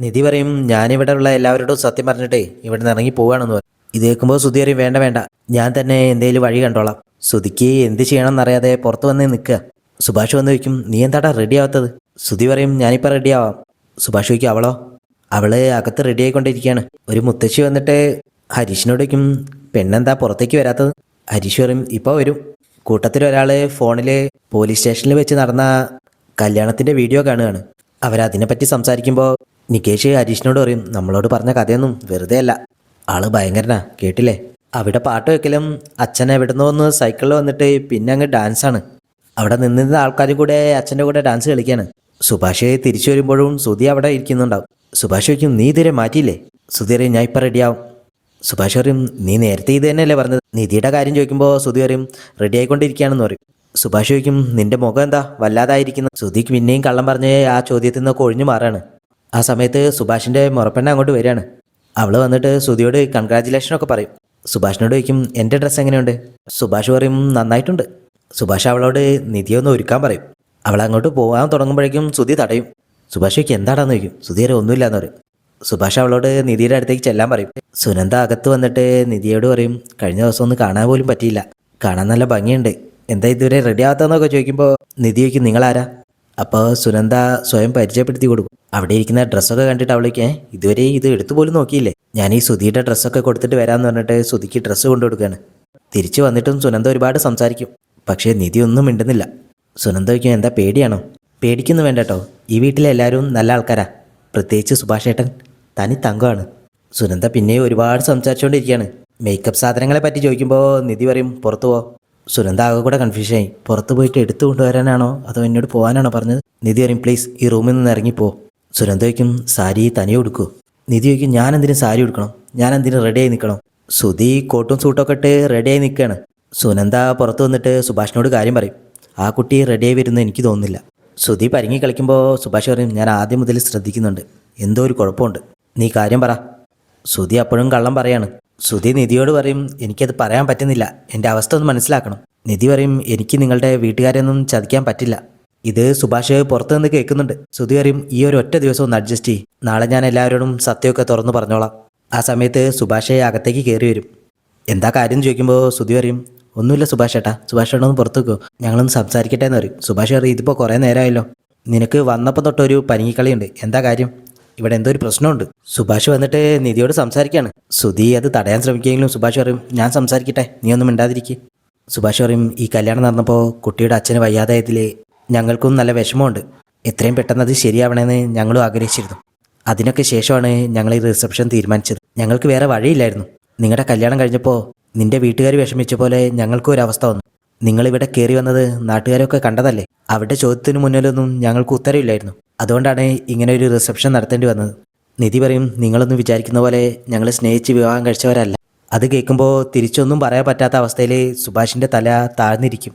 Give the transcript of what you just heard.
നിധി പറയും ഞാനിവിടെ ഉള്ള എല്ലാവരോടും സത്യം പറഞ്ഞിട്ടേ ഇവിടെ നിന്ന് ഇറങ്ങി പോവുകയാണെന്ന് പറയും. ഇത് കേൾക്കുമ്പോൾ സുധി പറയും വേണ്ട വേണ്ട. ഞാൻ തന്നെ എന്തേലും വഴി കണ്ടോളാം. സുധിക്ക് എന്ത് ചെയ്യണമെന്നറിയാതെ പുറത്ത് വന്ന് നിൽക്കുക. സുഭാഷ് വന്ന് ചോദിക്കും നീ എന്താടാ റെഡി ആവാത്തത്? സുധി പറയും ഞാനിപ്പോൾ റെഡി ആവാം. സുഭാഷ് ചോദിക്കും അവളോ? അവൾ അകത്ത് റെഡി ആയിക്കൊണ്ടിരിക്കുകയാണ്. ഒരു മുത്തശ്ശി വന്നിട്ട് ഹരീഷിനോട് ചോദിക്കും പെണ്ണെന്താ പുറത്തേക്ക് വരാത്തത്? ഹരീഷ് പറയും ഇപ്പോൾ വരും. കൂട്ടത്തിൽ ഒരാൾ ഫോണിൽ പോലീസ് സ്റ്റേഷനിൽ വെച്ച് നടന്ന കല്യാണത്തിന്റെ വീഡിയോ കാണുകയാണ്. അവരതിനെപ്പറ്റി സംസാരിക്കുമ്പോൾ നികേഷ് ഹരീഷിനോട് പറയും നമ്മളോട് പറഞ്ഞ കഥയൊന്നും വെറുതെ അല്ല. ആൾ ഭയങ്കരനാ കേട്ടില്ലേ? അവിടെ പാട്ട് വെക്കലും അച്ഛൻ എവിടെ നിന്ന് വന്ന് സൈക്കിളിൽ വന്നിട്ട് പിന്നെ അങ്ങ് ഡാൻസാണ് അവിടെ നിന്നിരുന്ന ആൾക്കാരും കൂടെ അച്ഛന്റെ കൂടെ ഡാൻസ് കളിക്കാണ്. സുഭാഷ് തിരിച്ചു വരുമ്പോഴും സുധി അവിടെ ഇരിക്കുന്നുണ്ടാവും. സുഭാഷ് ചോദിക്കും നീ ഇതുവരെ മാറ്റിയില്ലേ? സുധി അറിയും ഞാൻ ഇപ്പം റെഡിയാവും സുഭാഷ് പറയും നീ നേരത്തെ ഇത് തന്നെയല്ലേ പറഞ്ഞത്? നിധിയുടെ കാര്യം ചോദിക്കുമ്പോൾ സുധി പറയും റെഡി ആയിക്കൊണ്ടിരിക്കുകയാണെന്ന് പറയും. സുഭാഷ് ചോദിക്കും നിന്റെ മുഖം എന്താ? വല്ലാതായിരിക്കുന്നു. സുധിക്ക് പിന്നെയും കള്ളം പറഞ്ഞ് ആ ചോദ്യത്തിൽ നിന്നൊക്കെ ഒഴിഞ്ഞു മാറാണ് ആ സമയത്ത് സുഭാഷിന്റെ മുറപ്പെണ്ണ അങ്ങോട്ട് വരികയാണ്. അവൾ വന്നിട്ട് സുധിയോട് കൺഗ്രാറ്റുലേഷൻ ഒക്കെ പറയും. സുഭാഷിനോട് ചോദിക്കും എന്റെ ഡ്രസ്സ് എങ്ങനെയുണ്ട്? സുഭാഷ് പറയും നന്നായിട്ടുണ്ട്. സുഭാഷ് അവളോട് നിധിയൊന്ന് ഒരുക്കാൻ പറയും. അവൾ അങ്ങോട്ട് പോകാൻ തുടങ്ങുമ്പോഴേക്കും സുധി തടയും. സുഭാഷ് ചോദിക്കും എന്താണെന്ന് ചോദിക്കും സുധി വരെ ഒന്നുമില്ലാന്ന് പറയും. സുഭാഷ് അവളോട് നിധിയുടെ അടുത്തേക്ക് ചെല്ലാൻ പറയും. സുനന്ദ അകത്ത് വന്നിട്ട് നിധിയോട് പറയും കഴിഞ്ഞ ദിവസം ഒന്ന് കാണാൻ പോലും പറ്റിയില്ല. കാണാൻ നല്ല ഭംഗിയുണ്ട്. എന്താ ഇതുവരെ റെഡി ആവാത്തതെന്നൊക്കെ ചോദിക്കുമ്പോൾ നിധി ചോദിക്കും നിങ്ങളാരാ? അപ്പോൾ സുനന്ദ സ്വയം പരിചയപ്പെടുത്തി കൊടുക്കും. അവിടെ ഇരിക്കുന്ന ഡ്രസ്സൊക്കെ കണ്ടിട്ട് അവളേക്ക് ഇതുവരെ ഇത് എടുത്തു പോലും നോക്കിയില്ലേ? ഞാൻ ഈ സുധിയുടെ ഡ്രസ്സൊക്കെ കൊടുത്തിട്ട് വരാമെന്ന് പറഞ്ഞിട്ട് സുധിക്ക് ഡ്രസ്സ് കൊണ്ടു കൊടുക്കുകയാണ് തിരിച്ചു വന്നിട്ടും സുനന്ദ ഒരുപാട് സംസാരിക്കും. പക്ഷേ നിധി ഒന്നും മിണ്ടുന്നില്ല. സുനന്ദ ചോദിക്കും എന്താ പേടിയാണോ? പേടിക്കുന്നു വേണ്ടട്ടോ. ഈ വീട്ടിലെ എല്ലാവരും നല്ല ആൾക്കാരാ. പ്രത്യേകിച്ച് സുഭാഷേട്ടൻ. തനി തങ്കമാണ് സുനന്ദ പിന്നെയും ഒരുപാട് സംസാരിച്ചുകൊണ്ടിരിക്കുകയാണ്. മേക്കപ്പ് സാധനങ്ങളെ പറ്റി ചോദിക്കുമ്പോൾ നിധി പറയും പുറത്തു സുനന്ദ ആകെ കൂടെ കൺഫ്യൂഷനായി പുറത്ത് പോയിട്ട് എടുത്തു കൊണ്ടുവരാനാണോ? അതോ എന്നോട് പോകാനാണോ പറഞ്ഞത്? നിധി പറയും പ്ലീസ് ഈ റൂമിൽ നിന്ന് ഇറങ്ങിപ്പോ സുനന്ദ ചോദിക്കും സാരി തനിയെ ഉടുക്കൂ? നിധി ചോദിക്കും ഞാൻ എന്തിനും സാരി ഉടുക്കണം? ഞാൻ എന്തിനും റെഡിയായി നിൽക്കണം? സുധി കോട്ടും സൂട്ടൊക്കെ ഇട്ട് റെഡിയായി നിൽക്കുകയാണ്. സുനന്ദ പുറത്ത് വന്നിട്ട് സുഭാഷിനോട് കാര്യം പറയും ആ കുട്ടി റെഡിയായി വരുന്നത് എനിക്ക് തോന്നുന്നില്ല. സുധി പരിങ്ങി കളിക്കുമ്പോൾ സുഭാഷ് പറയും ഞാൻ ആദ്യം മുതൽ ശ്രദ്ധിക്കുന്നുണ്ട്. എന്തോ ഒരു കുഴപ്പമുണ്ട്. നീ കാര്യം പറ. സുധി അപ്പോഴും കള്ളം പറയാണ് സുധി നിധിയോട് പറയും എനിക്കത് പറയാൻ പറ്റുന്നില്ല. എന്റെ അവസ്ഥ ഒന്ന് മനസ്സിലാക്കണം. നിധി പറയും എനിക്ക് നിങ്ങളുടെ വീട്ടുകാരെയൊന്നും ചതിക്കാൻ പറ്റില്ല. ഇത് സുഭാഷ് പുറത്തു നിന്ന് കേൾക്കുന്നുണ്ട്. ശ്രുതി പറയും ഈ ഒരു ഒറ്റ ദിവസം ഒന്ന് അഡ്ജസ്റ്റ് ചെയ്യും. നാളെ ഞാൻ എല്ലാവരോടും സത്യമൊക്കെ തുറന്നു പറഞ്ഞോളാം. ആ സമയത്ത് സുഭാഷ് അകത്തേക്ക് കയറി വരും. എന്താ കാര്യം? ചോദിക്കുമ്പോൾ ശ്രുതി പറയും ഒന്നുമില്ല സുഭാഷ് ഏട്ടാ. സുഭാഷ് ഏട്ടാ ഒന്ന് പുറത്തു വെക്കോ ഞങ്ങളൊന്ന് സംസാരിക്കട്ടെ എന്ന് പറയും. സുഭാഷ് പറയും ഇതിപ്പോൾ കുറേ നേരമായല്ലോ. നിനക്ക് വന്നപ്പോൾ തൊട്ടൊരു പനിക്കളിയുണ്ട് എന്താ കാര്യം? ഇവിടെ എന്തോ ഒരു പ്രശ്നമുണ്ട്. സുഭാഷ് വന്നിട്ട് നിധിയോട് സംസാരിക്കുകയാണ് സുധി അത് തടയാൻ ശ്രമിക്കുമെങ്കിലും സുഭാഷ് പറയും ഞാൻ സംസാരിക്കട്ടെ നീ ഒന്നും മിണ്ടാതിരിക്കുക സുഭാഷ് പറയും ഈ കല്യാണം നടന്നപ്പോൾ കുട്ടിയുടെ അച്ഛന് വയ്യാതായതിൽ ഞങ്ങൾക്കും നല്ല വിഷമമുണ്ട്. എത്രയും പെട്ടെന്ന് അത് ശരിയാവണമെന്ന് ഞങ്ങളും ആഗ്രഹിച്ചിരുന്നു. അതിനൊക്കെ ശേഷമാണ് ഞങ്ങൾ ഈ റിസപ്ഷൻ തീരുമാനിച്ചത്. ഞങ്ങൾക്ക് വേറെ വഴിയില്ലായിരുന്നു. നിങ്ങളുടെ കല്യാണം കഴിഞ്ഞപ്പോൾ നിന്റെ വീട്ടുകാർ വിഷമിച്ച പോലെ ഞങ്ങൾക്കും ഒരു അവസ്ഥ വന്നു. നിങ്ങളിവിടെ കയറി വന്നത് നാട്ടുകാരൊക്കെ കണ്ടതല്ലേ? അവരുടെ ചോദ്യത്തിന് മുന്നിലൊന്നും ഞങ്ങൾക്ക് ഉത്തരവില്ലായിരുന്നു. അതുകൊണ്ടാണ് ഇങ്ങനെ ഒരു റിസപ്ഷൻ നടത്തേണ്ടി വന്നത്. നിധി പറയും നിങ്ങളൊന്നും വിചാരിക്കുന്ന പോലെ ഞങ്ങൾ സ്നേഹിച്ച് വിവാഹം കഴിച്ചവരല്ല. അത് കേൾക്കുമ്പോൾ തിരിച്ചൊന്നും പറയാൻ പറ്റാത്ത അവസ്ഥയിൽ സുഭാഷിന്റെ തല താഴ്ന്നിരിക്കും.